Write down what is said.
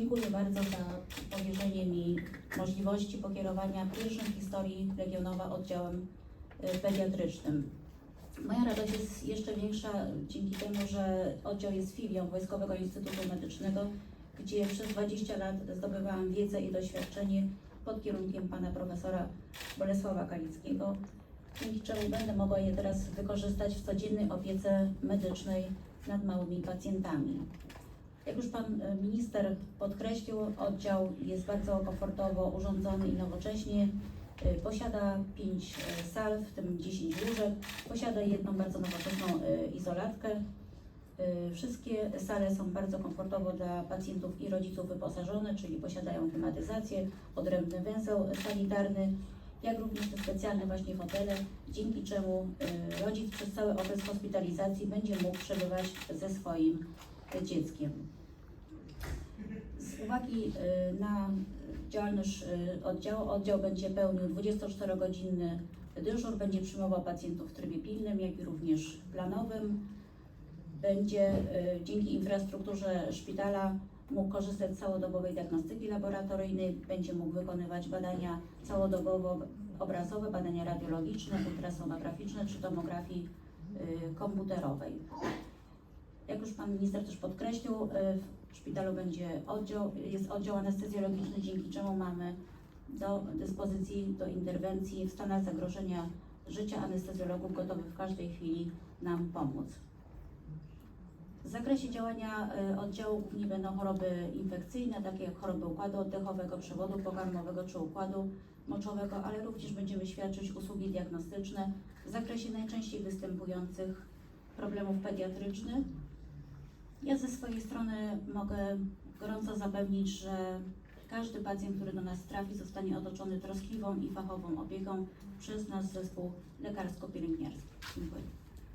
Dziękuję bardzo za powierzenie mi możliwości pokierowania pierwszym w historii Legionowa oddziałem y, pediatrycznym. Moja radość jest jeszcze większa dzięki temu, że oddział jest filią Wojskowego Instytutu Medycznego, gdzie przez 20 lat zdobywałam wiedzę i doświadczenie pod kierunkiem pana profesora Bolesława Kalickiego, dzięki czemu będę mogła je teraz wykorzystać w codziennej opiece medycznej nad małymi pacjentami. Jak już Pan e, Minister podkreślił, oddział jest bardzo komfortowo urządzony i nowocześnie. E, Posiada 5 sal, w tym 10 łóżek. Posiada jedną bardzo nowoczesną e, izolatkę. E, Wszystkie sale są bardzo komfortowo dla pacjentów i rodziców wyposażone, czyli posiadają klimatyzację, odrębny węzeł sanitarny, jak również te specjalne właśnie fotele, dzięki czemu e, rodzic przez cały okres hospitalizacji będzie mógł przebywać ze swoim e, dzieckiem. Z uwagi y, na działalność y, oddziału, oddział będzie pełnił 24-godzinny dyżur, będzie przyjmował pacjentów w trybie pilnym, jak i również planowym. Będzie y, dzięki infrastrukturze szpitala mógł korzystać z całodobowej diagnostyki laboratoryjnej, będzie mógł wykonywać badania całodobowo obrazowe, badania radiologiczne, ultrasonograficzne czy tomografii komputerowej. Jak już Pan Minister też podkreślił, y, w szpitalu będzie oddział, jest oddział anestezjologiczny, dzięki czemu mamy do dyspozycji, do interwencji w stanach zagrożenia życia anestezjologów gotowych w każdej chwili nam pomóc. W zakresie działania y, oddziału głównie będą choroby infekcyjne, takie jak choroby układu oddechowego, przewodu pokarmowego czy układu moczowego, ale również będziemy świadczyć usługi diagnostyczne w zakresie najczęściej występujących problemów pediatrycznych. Ja ze swojej strony mogę gorąco zapewnić, że każdy pacjent, który do nas trafi, zostanie otoczony troskliwą i fachową opieką przez nasz zespół lekarsko-pielęgniarski. Dziękuję.